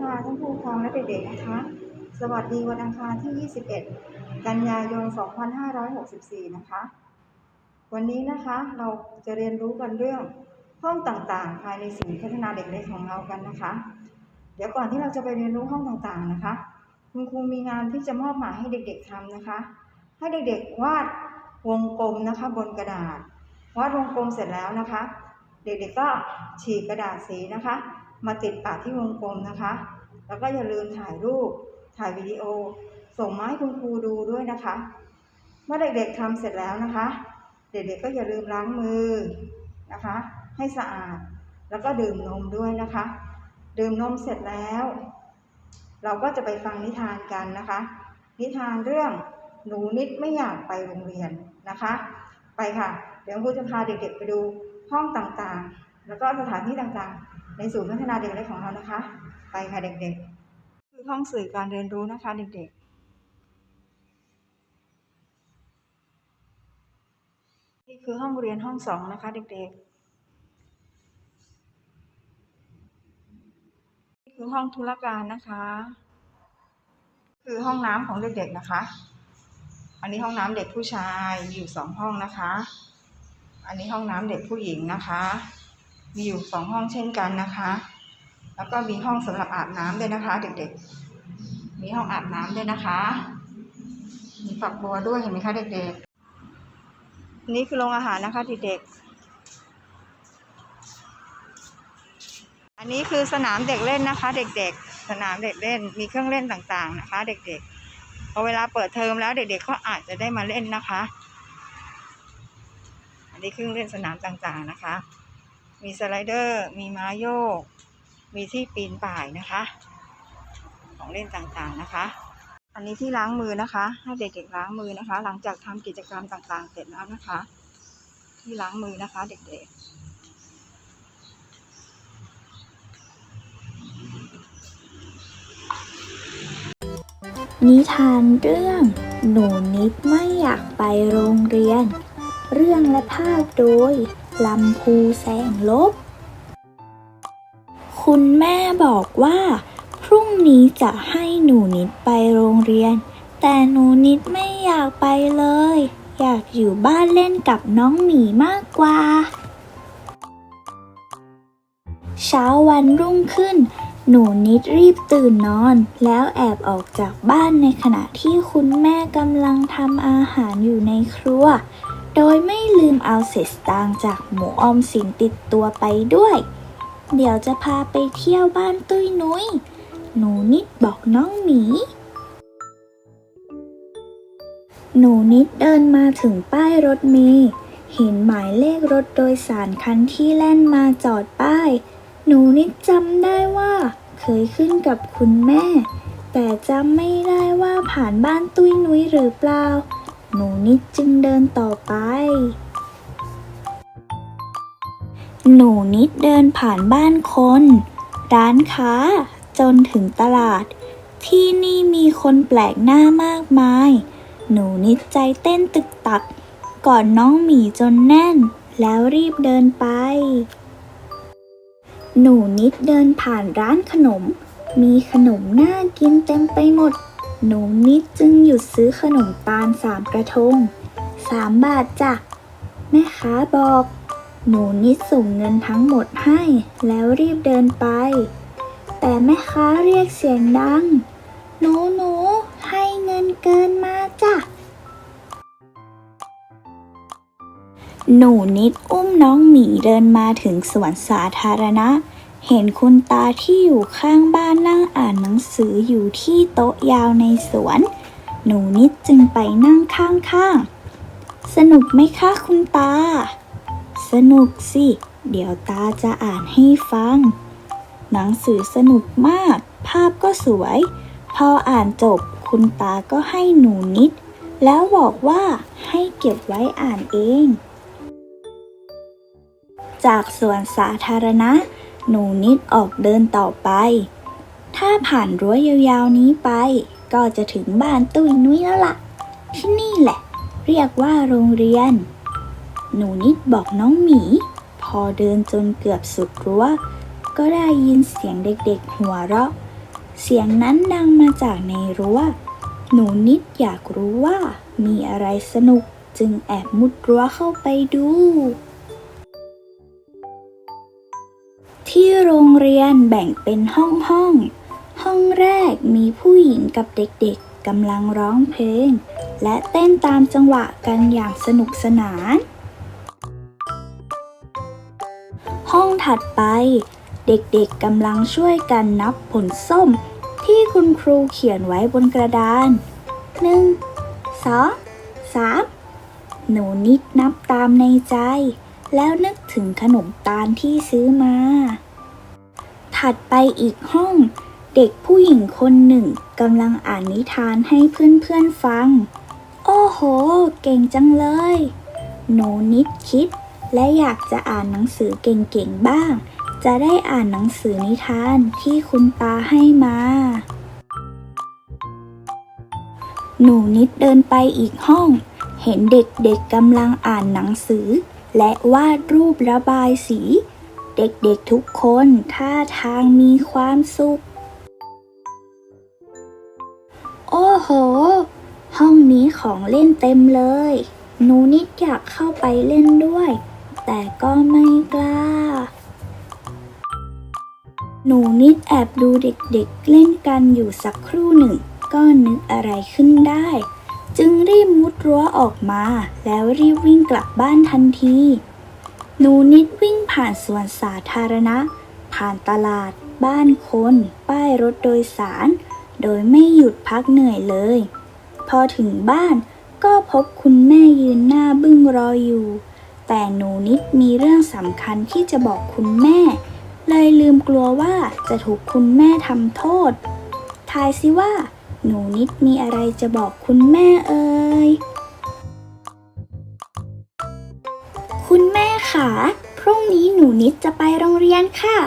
ค่ะท่านผู้ปกครองและเด็กๆนะคะ สวัสดีวันอังคารที่ 21 กันยายน 2564 นะคะ วันนี้นะคะเราจะเรียนรู้กันเรื่องห้องต่างๆ ภายในศูนย์พัฒนาเด็กเล็กของเรากันนะคะ เดี๋ยวก่อนที่เราจะไปเรียนรู้ห้องต่างๆนะคะ คุณครูมีงานที่จะมอบหมายให้เด็กๆทำนะคะ ให้เด็กๆวาดวงกลมนะคะ บนกระดาษวาดวงกลมเสร็จแล้วนะคะ เด็กๆก็ฉีกกระดาษสีนะคะ มาติดปากที่วงกลมนะคะ แล้วก็อย่าลืมถ่ายรูป ถ่ายวิดีโอ ส่งมาให้คุณครูดูด้วยนะคะ เมื่อเด็กๆทำเสร็จแล้วนะคะ เด็กๆก็อย่าลืมล้างมือนะคะ ให้สะอาด แล้วก็ดื่มนมด้วยนะคะ ดื่มนมเสร็จแล้ว เราก็จะไปฟังนิทานกันนะคะ นิทานเรื่องหนูนิดไม่อยากไปโรงเรียนนะคะ ไปค่ะ เดี๋ยวครูจะพาเด็กๆไปดูห้องต่างๆ แล้วก็สถานที่ต่างๆ ในศูนย์พัฒนาเด็กเล็กของเรานะคะ ไปค่ะเด็กๆ คือห้องสื่อการเรียนรู้นะคะเด็กๆ นี่คือห้องเรียนห้องสองนะคะเด็กๆนี่คือห้องธุรการนะคะ คือห้องน้ำของเด็กๆนะคะ อันนี้ห้องน้ำเด็กผู้ชายอยู่สองห้องนะคะ อันนี้ห้องน้ำเด็กผู้หญิงนะคะ มีอยู่สองห้องเช่นกันนะคะ แล้วก็มีห้องสำหรับอาบน้ำด้วยนะคะ เด็กๆ มีห้องอาบน้ำด้วยนะคะ มีฝักบัวด้วยเห็นไหมคะ เด็กๆ นี่คือโรงอาหารนะคะเด็กๆ อันนี้คือสนามเด็กเล่นนะคะ เด็กๆ สนามเด็กเล่น มีเครื่องเล่นต่างๆนะคะ เด็กๆพอเวลาเปิดเทอมแล้วเด็กๆก็อาจจะได้มาเล่นนะคะ อันนี้เครื่องเล่นสนามต่างๆนะคะ มีสไลเดอร์ มีม้าโยก มีที่ปีนป่ายนะคะ ของเล่นต่างๆนะคะ อันนี้ที่ล้างมือนะคะ ให้เด็กๆล้างมือนะคะ หลังจากทำกิจกรรมต่างๆ เสร็จแล้วนะคะ ที่ล้างมือนะคะเด็กๆนิทานเรื่อง หนูนิดไม่อยากไปโรงเรียน เรื่องและภาพโดย ลำพูแสงลบ คุณแม่บอกว่า พรุ่งนี้จะให้หนูนิดไปโรงเรียน แต่หนูนิดไม่อยากไปเลย อยากอยู่บ้านเล่นกับน้องหมีมากกว่า เช้าวันรุ่งขึ้น หนูนิดรีบตื่นนอน แล้วแอบออกจากบ้านในขณะที่คุณแม่กำลังทำอาหารอยู่ในครัว โดยไม่ลืมเอาเศษตางจากหมูออมสินติดตัวไปด้วย เดี๋ยวจะพาไปเที่ยวบ้านตุ้ยนุ้ย หนูนิดบอกน้องหมี หนูนิดเดินมาถึงป้ายรถเมล์เห็นหมายเลขรถโดยสารคันที่แล่นมาจอดป้าย หนูนิดจำได้ว่า เคยขึ้นกับคุณแม่ แต่จำไม่ได้ว่าผ่านบ้านตุ้ยนุ้ยหรือเปล่า หนูนิดจึงเดินต่อไป หนูนิดเดินผ่านบ้านคน ร้านค้า จนถึงตลาด ที่นี่มีคนแปลกหน้ามากมาย หนูนิดใจเต้นตึกตักก่อนน้องหมีจนแน่น แล้วรีบเดินไป หนูนิดเดินผ่านร้านขนม มีขนมน่ากินเต็มไปหมด หนูนิดจึงหยุดซื้อขนมตาลสามกระทงสามบาทจ้ะ แม่ค้าบอก หนูนิดส่งเงินทั้งหมดให้ แล้วรีบเดินไป แต่แม่ค้าเรียกเสียงดัง หนูหนูให้เงินเกินมาจ้ะ หนูนิดอุ้มน้องหมีเดินมาถึงสวนสาธารณะ เห็นคุณตาที่อยู่ข้างบ้านนั่งอ่านหนังสืออยู่ที่โต๊ะยาวในสวน หนูนิดจึงไปนั่งข้างๆ สนุกไหมคะคุณตา สนุกสิ เดี๋ยวตาจะอ่านให้ฟัง หนังสือสนุกมาก ภาพก็สวย พออ่านจบคุณตาก็ให้หนูนิด แล้วบอกว่าให้เก็บไว้อ่านเอง จากสวนสาธารณะ หนูนิดออกเดินต่อไป ถ้าผ่านรั้วยาวๆนี้ไป ก็จะถึงบ้านตุ้ยนุ้ยแล้วล่ะ ที่นี่แหละ เรียกว่าโรงเรียน หนูนิดบอกน้องหมี พอเดินจนเกือบสุดรั้ว ก็ได้ยินเสียงเด็กๆหัวเราะ เสียงนั้นดังมาจากในรั้ว หนูนิดอยากรู้ว่ามีอะไรสนุกจึงแอบมุดรั้วเข้าไปดู ที่โรงเรียนแบ่งเป็นห้องห้อง ห้องแรกมีผู้หญิงกับเด็กๆกำลังร้องเพลง และเต้นตามจังหวะกันอย่างสนุกสนาน ห้องถัดไป เด็กๆกำลังช่วยกันนับผลส้ม ที่คุณครูเขียนไว้บนกระดานหนึ่งสองสามหนูนิดนับตามในใจ แล้วนึกถึงขนมตาลที่ซื้อมา ถัดไปอีกห้อง เด็กผู้หญิงคนหนึ่งกำลังอ่านนิทานให้เพื่อนๆฟัง โอ้โห เก่งจังเลย หนูนิดคิด และอยากจะอ่านหนังสือเก่งๆบ้าง จะได้อ่านหนังสือนิทานที่คุณตาให้มาหนูนิดเดินไปอีกห้อง เห็นเด็กๆกำลังอ่านหนังสือ และวาดรูประบายสี เด็กๆทุกคนท่าทางมีความสุข โอ้โห ห้องนี้ของเล่นเต็มเลย หนูนิดอยากเข้าไปเล่นด้วย แต่ก็ไม่กล้า หนูนิดแอบดูเด็กๆเล่นกันอยู่สักครู่หนึ่ง ก็นึกอะไรขึ้นได้ รั้วออกมา แล้วรีบวิ่งกลับบ้านทันที หนูนิดวิ่งผ่านสวนสาธารณะ ผ่านตลาด บ้านคน ป้ายรถโดยสาร โดยไม่หยุดพักเหนื่อยเลย พอถึงบ้านก็พบคุณแม่ยืนหน้าบึ้งรออยู่ แต่หนูนิดมีเรื่องสำคัญที่จะบอกคุณแม่ เลยลืมกลัวว่าจะถูกคุณแม่ทำโทษ ทายสิว่า หนูนิดมีอะไรจะบอกคุณแม่เอ่ย คุณแม่คะพรุ่งนี้หนูนิดจะไปโรงเรียนค่ะ